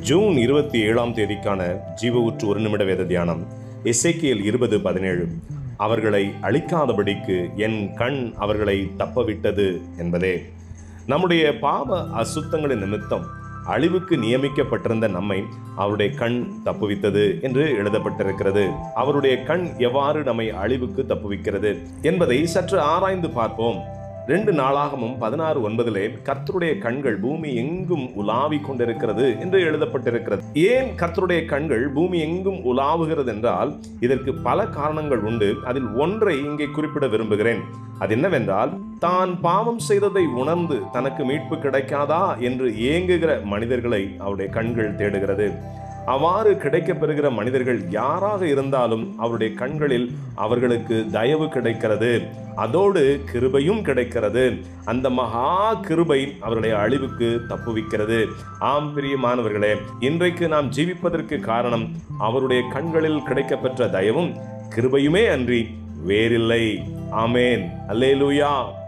June இருபத்தி ஏழாம் தேதிக்கான ஜீவ ஊற்று ஒரு நிமிட வேத தியானம் எசேக்கியேல் இருபது பதினேழு. அவர்களை அழிக்காதபடிக்கு என் கண் அவர்களை தப்பவிட்டது என்பதே. நம்முடைய பாவ அசுத்தங்களின் நிமித்தம் அழிவுக்கு நியமிக்கப்பட்டிருந்த நம்மை அவருடைய கண் தப்புவித்தது என்று எழுதப்பட்டிருக்கிறது. அவருடைய கண் எவ்வாறு நம்மை அழிவுக்கு தப்புவிக்கிறது என்பதை சற்று ஆராய்ந்து பார்ப்போம். ரெண்டு நாளாகவும் பதினாறு ஒன்பதிலே கர்த்தருடைய கண்கள் பூமி எங்கும் உலாவிக் கொண்டிருக்கிறது என்று எழுதப்பட்டிருக்கிறது. ஏன் கர்த்தருடைய கண்கள் பூமி எங்கும் உலாவுகிறது என்றால் இதற்கு பல காரணங்கள் உண்டு. அதில் ஒன்றை இங்கே குறிப்பிட விரும்புகிறேன். அது என்னவென்றால் தான் பாவம் செய்ததை உணர்ந்து தனக்கு மீட்பு கிடைக்காதா என்று ஏங்குகிற மனிதர்களை அவருடைய கண்கள் தேடுகிறது. அவ்வாறு கிடைக்கப் பெறுகிற மனிதர்கள் யாராக இருந்தாலும் அவருடைய கண்களில் அவர்களுக்கு தயவு கிடைக்கிறது. அதோடு கிருபையும் கிடைக்கிறது. அந்த மகா கிருபை அவருடைய அழிவுக்கு தப்புவிக்கிறது. ஆம் பிரியமானவர்களே இன்றைக்கு நாம் ஜீவிப்பதற்கு காரணம் அவருடைய கண்களில் கிடைக்கப்பெற்ற தயவும் கிருபையுமே அன்றி வேறில்லை. ஆமேன். அல்லேலூயா.